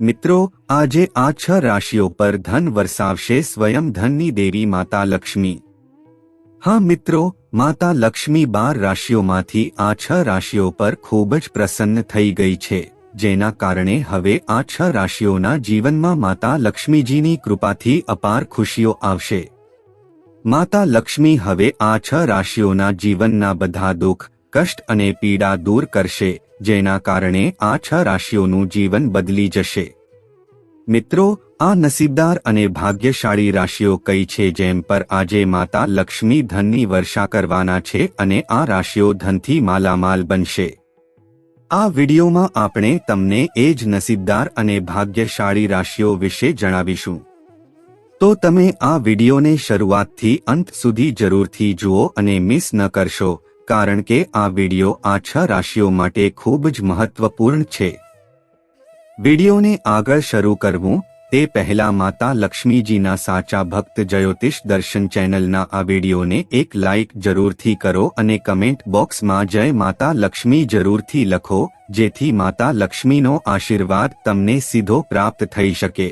મિત્રો, આજે આ છ રાશિઓ પર ધન વરસાવશે સ્વયં ધનની દેવી માતા લક્ષ્મી. હા મિત્રો, માતા લક્ષ્મી બાર રાશિઓમાંથી આ છ રાશિઓ પર ખૂબ જ પ્રસન્ન થઈ ગઈ છે, જેના કારણે હવે આ છ રાશિઓના જીવનમાં માતા લક્ષ્મીજીની કૃપાથી અપાર ખુશીઓ આવશે. માતા લક્ષ્મી હવે આ છ રાશિઓના જીવનના બધા દુઃખ, કષ્ટ અને પીડા દૂર કરશે જેના કારણે આ છ રાશિઓનું જીવન બદલી જશે. મિત્રો, આ નસીબદાર અને ભાગ્યશાળી રાશિઓ કઈ છે જેમ પર આજે માતા લક્ષ્મી ધનની વર્ષા કરવાના છે અને આ રાશિઓ ધનથી માલામાલ બનશે. આ વિડીયોમાં આપણે તમને એ જ નસીબદાર અને ભાગ્યશાળી રાશિઓ વિશે જણાવીશું. તો તમે આ વિડીયોને શરૂઆતથી અંત સુધી જરૂરથી જુઓ અને મિસ ન કરશો. કારણ કે આ વીડિયો આ છ રાશિઓ માટે ખૂબ જ મહત્વપૂર્ણ છે. વિડીયોને આગળ શરૂ કરવું, તે પહેલા માતા લક્ષ્મીજીના સાચા ભક્ત જ્યોતિષ દર્શન ચેનલના આ વિડીયોને એક લાઇક જરૂરથી કરો અને કમેન્ટ બોક્સમાં જય માતા લક્ષ્મી જરૂરથી લખો, જેથી માતા લક્ષ્મીનો આશીર્વાદ તમને સીધો પ્રાપ્ત થઈ શકે.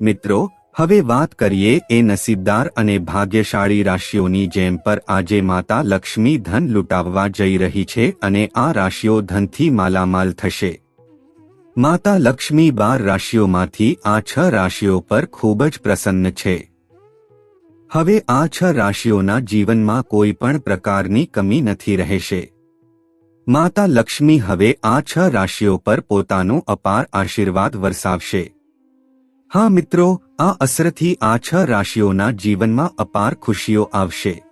મિત્રો હવે વાત કરીએ એ નસીબદાર અને ભાગ્યશાળી રાશિઓની જેમ પર આજે માતા લક્ષ્મી ધન લૂંટાવવા જઈ રહી છે અને આ રાશિઓ ધનથી માલામાલ થશે. માતા લક્ષ્મી બાર રાશિઓમાંથી આ છ રાશિઓ પર ખૂબ જ પ્રસન્ન છે. હવે આ છ રાશિઓના જીવનમાં કોઈ પણ પ્રકારની કમી નથી રહેશે. માતા લક્ષ્મી હવે આ છ રાશિઓ પર પોતાનો અપાર આશીર્વાદ વરસાવશે. હા મિત્રો, આ અસરથી આ છ રાશિઓના જીવનમાં અપાર ખુશીઓ આવશે.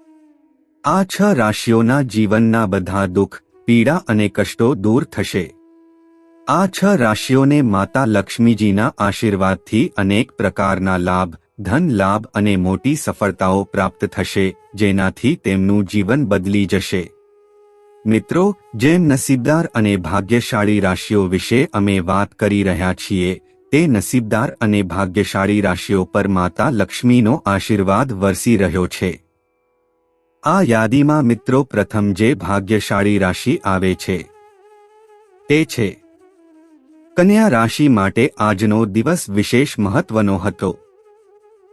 આ છ રાશિઓના જીવનના બધા દુઃખ, પીડા અને કષ્ટો દૂર થશે. આ છ રાશિઓને માતા લક્ષ્મીજીના આશીર્વાદથી અનેક પ્રકારના લાભ, ધન લાભ અને મોટી સફળતાઓ પ્રાપ્ત થશે, જેનાથી તેમનું જીવન બદલી જશે. મિત્રો, જેમ નસીબદાર અને ભાગ્યશાળી રાશિઓ વિશે અમે વાત કરી રહ્યા છીએ તે નસીબદાર અને ભાગ્યશાળી રાશિઓ પર માતા લક્ષ્મીનો આશીર્વાદ વરસી રહ્યો છે. આ યાદીમાં મિત્રો પ્રથમ જે ભાગ્યશાળી રાશિ આવે છે, તે છે. કન્યા રાશિ માટે આજનો દિવસ વિશેષ મહત્વનો હતો.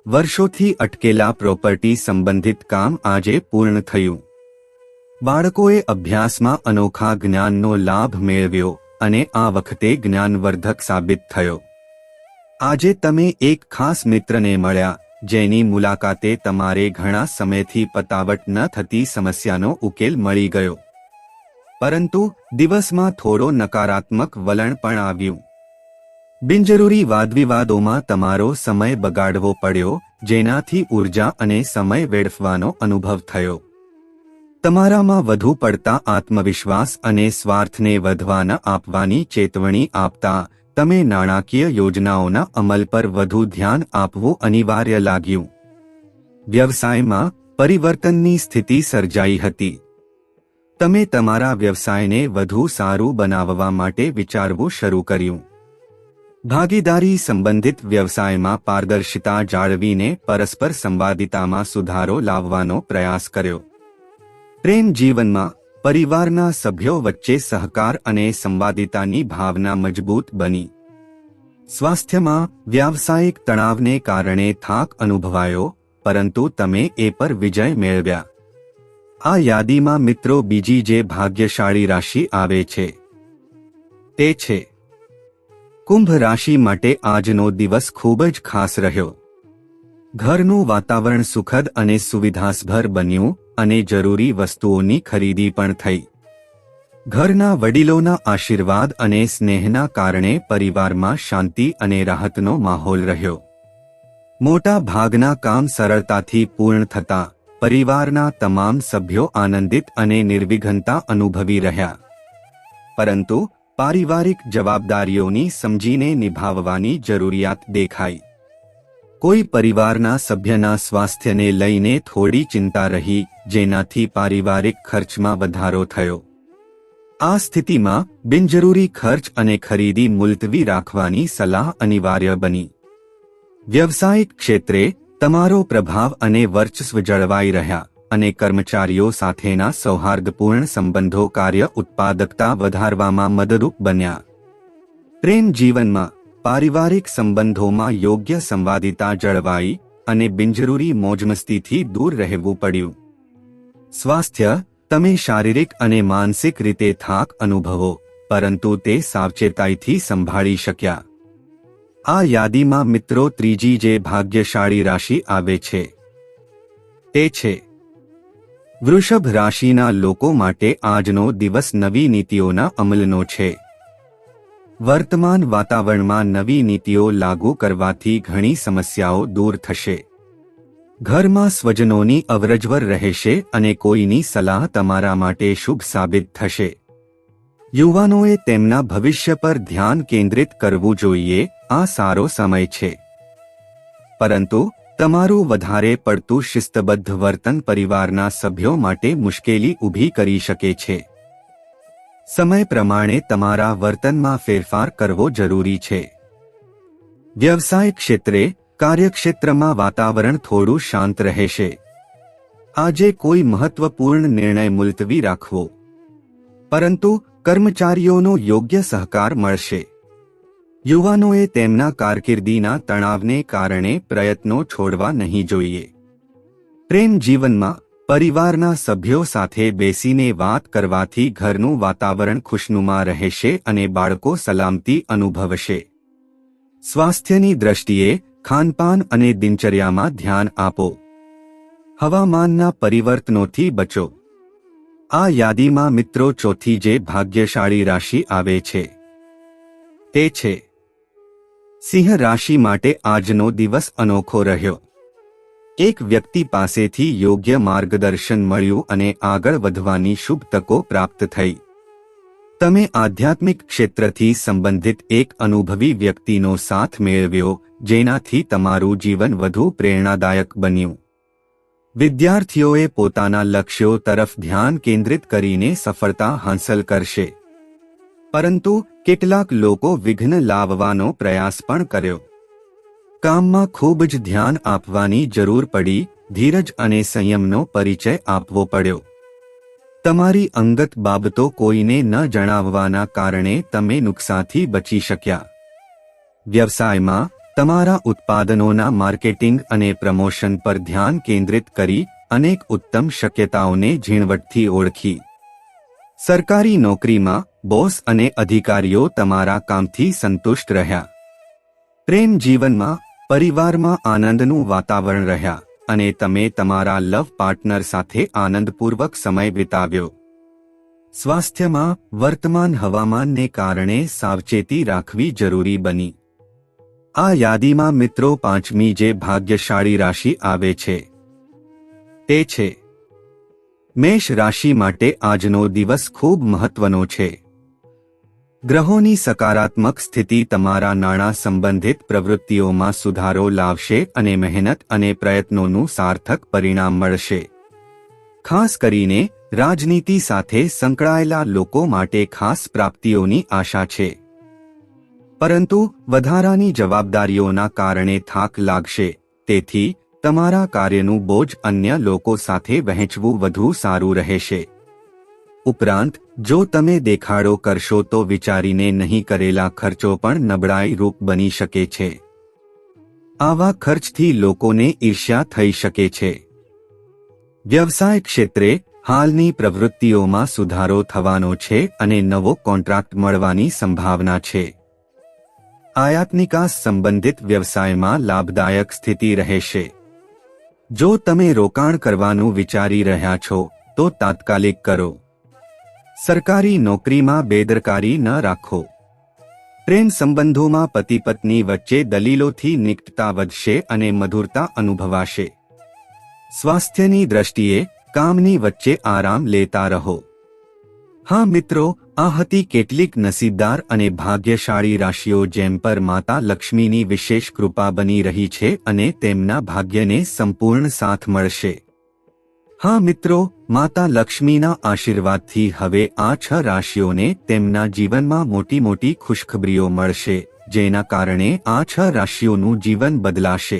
વર્ષોથી અટકેલા પ્રોપર્ટી સંબંધિત કામ આજે પૂર્ણ થયું. બાળકોએ અભ્યાસમાં અનોખા જ્ઞાનનો લાભ મેળવ્યો અને આ વખતે જ્ઞાનવર્ધક સાબિત થયો. આજે તમે એક ખાસ મિત્રને મળ્યા, જેની મુલાકાતે તમારે ઘણા સમયથી પતાવટ ન થતી સમસ્યાનો ઉકેલ મળી ગયો. પરંતુ, દિવસમાં થોડો નકારાત્મક વલણ પણ આવ્યું. બિનજરૂરી વાદવિવાદોમાં તમારો સમય બગાડવો પડ્યો, જેનાથી ઊર્જા અને સમય વેડફવાનો અનુભવ થયો. તમારામાં વધુ પડતા આત્મવિશ્વાસ અને સ્વાર્થને વધવા ન આપવાની ચેતવણી આપતા તમે નાણાકીય યોજનાઓના અમલ પર વધુ ધ્યાન આપવું અનિવાર્ય લાગ્યું. વ્યવસાયમાં પરિવર્તનની સ્થિતિ સર્જાઈ હતી. તમે તમારા વ્યવસાયને વધુ સારું બનાવવા માટે વિચારવું શરૂ કર્યું. ભાગીદારી સંબંધિત વ્યવસાયમાં પારદર્શિતા જાળવીને પરસ્પર સંવાદિતામાં સુધારો લાવવાનો પ્રયાસ કર્યો. પ્રેમ જીવનમાં પરિવારના સભ્યો વચ્ચે સહકાર અને સંવાદિતાની ભાવના મજબૂત બની. સ્વાસ્થ્યમાં વ્યાવસાયિક તણાવને કારણે થાક અનુભવાયો, પરંતુ તમે એ પર વિજય મેળવ્યા. આ યાદીમાં મિત્રો બીજી જે ભાગ્યશાળી રાશિ આવે છે, તે છે. કુંભ રાશિ માટે આજનો દિવસ ખૂબ જ ખાસ રહ્યો. ઘરનું વાતાવરણ સુખદ અને સુવિધાસભર બન્યું અને જરૂરી વસ્તુઓની ખરીદી પણ થઈ. ઘરના વડીલોના આશીર્વાદ અને સ્નેહના કારણે પરિવારમાં શાંતિ અને રાહતનો માહોલ રહ્યો. મોટા ભાગના કામ સરળતાથી પૂર્ણ થતા પરિવારના તમામ સભ્યો આનંદિત અને નિર્વિઘ્નતા અનુભવી રહ્યા. પરંતુ પારિવારિક જવાબદારીઓની સમજીને નિભાવવાની જરૂરિયાત દેખાઈ. કોઈ પરિવારના સભ્યના સ્વાસ્થ્યને લઈને થોડી ચિંતા રહી, જેનાથી પારિવારિક ખર્ચમાં વધારો થયો. આ સ્થિતિમાં બિનજરૂરી ખર્ચ અને ખરીદી મુલતવી રાખવાની સલાહ અનિવાર્ય બની. વ્યવસાયિક ક્ષેત્રે તમારો પ્રભાવ અને વર્ચસ્વ જળવાઈ રહ્યા અને કર્મચારીઓ સાથેના સૌહાર્દપૂર્ણ સંબંધો કાર્ય ઉત્પાદકતા વધારવામાં મદદરૂપ બન્યા. પ્રેમ જીવનમાં પારિવારિક સંબંધોમાં યોગ્ય સંવાદિતા જળવાઈ અને બિનજરૂરી મોજમસ્તીથી દૂર રહેવું પડ્યું. સ્વાસ્થ્ય, તમે શારીરિક અને માનસિક રીતે થાક અનુભવો, પરંતુ તે સાવચેતાઈથી સંભાળી શક્યા. આ યાદીમાં મિત્રો ત્રીજી જે ભાગ્યશાળી રાશિ આવે છે, તે છે. વૃષભ રાશિના લોકો માટે આજનો દિવસ નવી નીતિઓના અમલનો છે. વર્તમાન વાતાવરણમાં નવી નીતિઓ લાગુ કરવાથી ઘણી સમસ્યાઓ દૂર થશે. ઘરમાં સ્વજનોની અવરજવર રહેશે અને કોઈની સલાહ તમારા માટે શુભ સાબિત થશે. યુવાનોએ તેમના ભવિષ્ય પર ધ્યાન કેન્દ્રિત કરવું જોઈએ, આ સારો સમય છે. પરંતુ, તમારું વધારે પડતું શિસ્તબદ્ધ વર્તન પરિવારના સભ્યો માટે મુશ્કેલી ઊભી કરી શકે છે. સમય પ્રમાણે તમારા વર્તનમાં ફેરફાર કરવો જરૂરી છે. વ્યવસાય ક્ષેત્રે કાર્યક્ષેત્રમાં વાતાવરણ થોડું શાંત રહેશે. આજે કોઈ મહત્વપૂર્ણ નિર્ણય મુલતવી રાખવો. પરંતુ કર્મચારીઓનો યોગ્ય સહકાર મળશે. યુવાનોએ તેમના કારકિર્દીના તણાવને કારણે પ્રયત્નો છોડવા નહીં જોઈએ. પ્રેમ જીવનમાં પરિવારના સભ્યો સાથે બેસીને વાત કરવાથી ઘરનું વાતાવરણ ખુશનુમા રહેશે અને બાળકો સલામતી અનુભવશે. સ્વાસ્થ્યની દ્રષ્ટિએ ખાનપાન અને દિનચર્યામાં ધ્યાન આપો. હવામાનના પરિવર્તનોથી બચો. આ યાદીમાં મિત્રો ચોથી જે ભાગ્યશાળી રાશિ આવે છે, તે છે. સિંહ રાશિ માટે આજનો દિવસ અનોખો રહ્યો. એક વ્યક્તિ પાસેથી યોગ્ય માર્ગદર્શન મળ્યું અને આગળ વધવાની શુભ તકો પ્રાપ્ત થઈ. તમે આધ્યાત્મિક ક્ષેત્રથી સંબંધિત એક અનુભવી વ્યક્તિનો સાથ મેળવ્યો, જેનાથી તમારું જીવન વધુ પ્રેરણાદાયક બન્યું. વિદ્યાર્થીઓએ પોતાના લક્ષ્યો તરફ ધ્યાન કેન્દ્રિત કરીને સફળતા હાંસલ કરશે. પરંતુ કેટલાક લોકો વિઘ્ન લાવવાનો પ્રયાસ પણ કર્યો. કામમાં ખૂબ જ ધ્યાન આપવાની જરૂર પડી, ધીરજ અને સંયમનો પરિચય આપવો પડ્યો. તમારી અંગત બાબતો કોઈને ન જણાવવાના કારણે તમે નુકસાનથી બચી શક્યા. વ્યવસાયમાં તમારા ઉત્પાદનોના માર્કેટિંગ અને પ્રમોશન પર ધ્યાન કેન્દ્રિત કરી, અનેક ઉત્તમ શક્યતાઓને ઝીણવટથી ઓળખી. સરકારી નોકરીમાં બોસ અને અધિકારીઓ તમારા કામથી સંતુષ્ટ રહ્યા. પ્રેમ જીવનમાં પરિવારમાં આનંદનું વાતાવરણ રહ્યા અને તમે તમારા લવ પાર્ટનર સાથે આનંદપૂર્વક સમય વિતાવ્યો. સ્વાસ્થ્યમાં વર્તમાન હવામાનને કારણે સાવચેતી રાખવી જરૂરી બની. આ યાદીમાં મિત્રો પાંચમી જે ભાગ્યશાળી રાશિ આવે છે. તે છે. મેષ રાશિ માટે આજનો દિવસ ખૂબ મહત્વનો છે. ગ્રહોની સકારાત્મક સ્થિતિ તમારા નાણાં સંબંધિત પ્રવૃત્તિઓમાં સુધારો લાવશે અને મહેનત અને પ્રયત્નોનું સાર્થક પરિણામ મળશે. ખાસ કરીને, રાજનીતિ સાથે સંકળાયેલા લોકો માટે ખાસ પ્રાપ્તિઓની આશા છે. પરંતુ, વધારાની જવાબદારીઓના કારણે થાક લાગશે, તેથી, તમારા કાર્યનું બોજ અન્ય લોકો સાથે વહેંચવું વધુ સારું રહેશે. ઉપરાંત, જો તમે દેખાડો કરશો તો વિચારીને નહીં કરેલા ખર્ચો પણ નબળાઈ રૂપ બની શકે છે. આવા ખર્ચથી લોકોને ઈર્ષ્યા થઈ શકે છે. વ્યવસાય ક્ષેત્રે, હાલની પ્રવૃત્તિઓમાં સુધારો થવાનો છે અને નવો કોન્ટ્રાક્ટ મળવાની સંભાવના છે. આયાત નિકાસ સંબંધિત વ્યવસાયમાં લાભદાયક સ્થિતિ રહેશે. જો તમે રોકાણ કરવાનું વિચારી રહ્યા છો, તો તાત્કાલિક કરો. સરકારી નોકરીમાં બેદરકારી ન રાખો. પ્રેમ સંબંધોમાં પતિ પત્ની વચ્ચે દલીલોથી નિકટતા વધશે અને મધુરતા અનુભવાશે. સ્વાસ્થ્યની દ્રષ્ટિએ કામની વચ્ચે આરામ લેતા રહો. હા મિત્રો, આ હતી કેટલીક નસીબદાર અને ભાગ્યશાળી રાશિઓ જેમ પર માતા લક્ષ્મીની વિશેષ કૃપા બની રહી છે અને તેમના ભાગ્યને સંપૂર્ણ સાથ મળશે. હા મિત્રો, માતા લક્ષ્મીના આશીર્વાદથી હવે આ છ રાશિઓને તેમના જીવનમાં મોટી મોટી ખુશખબરીઓ મળશે, જેના કારણે આ છ રાશિઓનું જીવન બદલાશે.